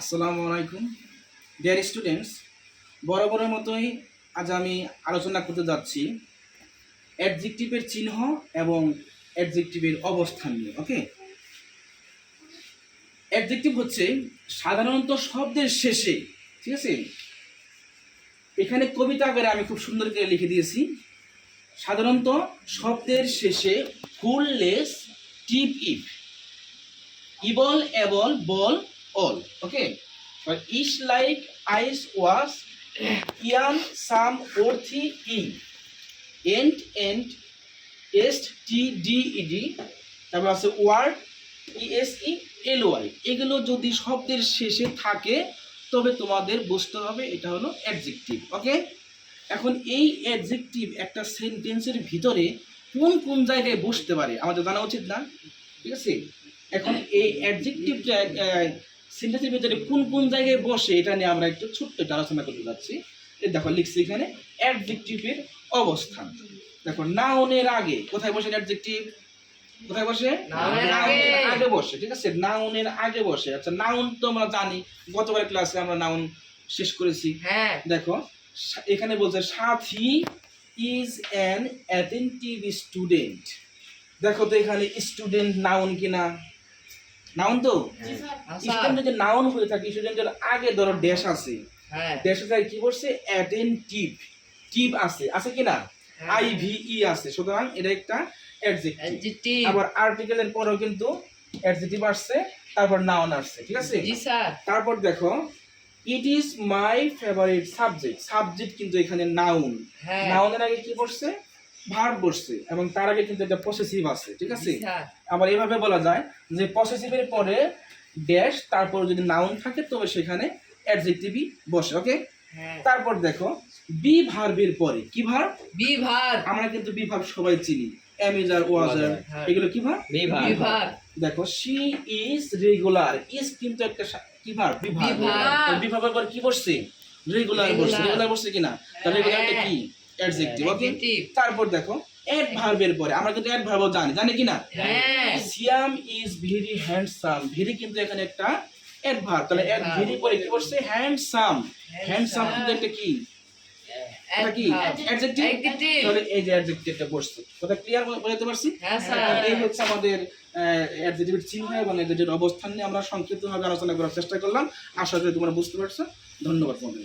আসসালামু আলাইকুম। Dear students বরাবরের মতোই আজ আমি আলোচনা করতে যাচ্ছি অ্যাডজেক্টিভের চিহ্ন এবং অ্যাডজেক্টিভের অবস্থান নিয়ে ওকে অ্যাডজেক্টিভ হচ্ছে সাধারণত শব্দের শেষে, ঠিক আছে? এখানে কবিতা আকারে আমি খুব সুন্দর করে লিখে দিয়েছি। সাধারণত শব্দের শেষে ful less tip if ible, able, ble all. Okay. But each like ice was ian some orthi in end end t, d e d. তারপর আছে word ES E L Y এগুলো যদি শব্দের শেষে থাকে, তবে তোমাদের বুঝতে হবে এটা হলো অ্যাডজেক্টিভ ওকে এখন এই অ্যাডজেক্টিভ একটা সেন্টেন্সের ভিতরে কোন কোন জায়গায় বসতে পারে? আমাদের জানা উচিত না? ঠিক আছে? এখন এই অ্যাডজেক্টিভটা সেন্টেন্সের ভিতরে কোন কোন জায়গায় বসে এটা নিয়ে আমরা একটু ছোট্ট একটা আলোচনা করতে যাচ্ছি। এই দেখো লিখছি এখানে অ্যাডজেক্টিভের অবস্থান। দেখো নাউনের আগে কোথায় বসে অ্যাডজেক্টিভ কোথায় বসে? আগে। আগে বসে ঠিক আছে? নাউনের আগে বসে। আচ্ছা নাউন তো আমরা জানি গতবার ক্লাসে আমরা নাউন শেষ করেছি। হ্যাঁ। দেখো এখানে বলছে সাথী ইজ অ্যান অ্যাটেন্টিভ স্টুডেন্ট দেখো তো এখানে স্টুডেন্ট নাউন কিনা? নাউন তো? স্টুডেন্ট যদি নাউন হয়ে থাকে স্টুডেন্টের আগে ধরো ড্যাশ আছে। হ্যাঁ। ড্যাশের কি বলছে? অ্যাটেন্টিভ টিভ আছে। আছে কিনা হ্যাঁ। আই ভি ই আছে। সুতরাং এটা একটা অ্যাডজেক্টিভ। আবার আর্টিকেলের পরেও কিন্তু অ্যাডজেক্টিভ আসছে তারপর নাউন আসছে ঠিক আছে? জি স্যার। তারপর দেখো it is my favourite subject subject কিন্তু এখানে নাউন। হ্যাঁ। নাউনের আগে কি বসছে ভার্ব বসছে এবং তার আগে কিন্তু একটা পসেসিভ আছে ঠিক আছে? আবার এভাবে বলা যায় যে পসেসিভের পরে ড্যাশ তারপর যদি নাউন থাকে তবে সেখানে অ্যাডজেক্টিভই বসে ওকে হ্যাঁ। তারপর দেখো বি ভার্বের পরে কি ভার্ব বিভাগ আমরা কিন্তু বি ভার্ব সবাই চিনি। অ্যামিজার ওয়াজার হ্যাঁ। এগুলো কি ভার্ব বিভাগ দেখো শি ইজ রেগুলার ইজ কিন্তু একটা কি ভার্ব বিভাগ বিভাগ। বিভাগের পর কি বসছে? রেগুলার বসছে। রেগুলার বসছে কিনা? তাহলে রেগুলারটা হ্যাঁ। কি? অ্যাডজেক্টিভ ওকে তারপর দেখো পরে আমরা কিন্তু অ্যাড ভার্বও জানি জানি Siam is very handsome very কিন্তু এখানে একটা তাহলে অ্যাড ভেরি পরে কি বসছে? হ্যান্ডসাম হ্যান্ডসাম কিন্তু একটা কি? এটা কি? অ্যাডজেক্টিভ অ্যাডজেক্টিভ তাহলে এই যে অ্যাডজেক্টিভটা বসছে কথা ক্লিয়ার বোঝাতে পারছি? হ্যাঁ স্যার এই হচ্ছে আমাদের অ্যাডজেক্টিভের চিহ্ন এবং অ্যাডজেক্টিভের অবস্থান নিয়ে আমরা সংক্ষিপ্তভাবে আলোচনা করার চেষ্টা করলাম। আশা করি তোমরা বুঝতে পারছ। ধন্যবাদ তোমাদের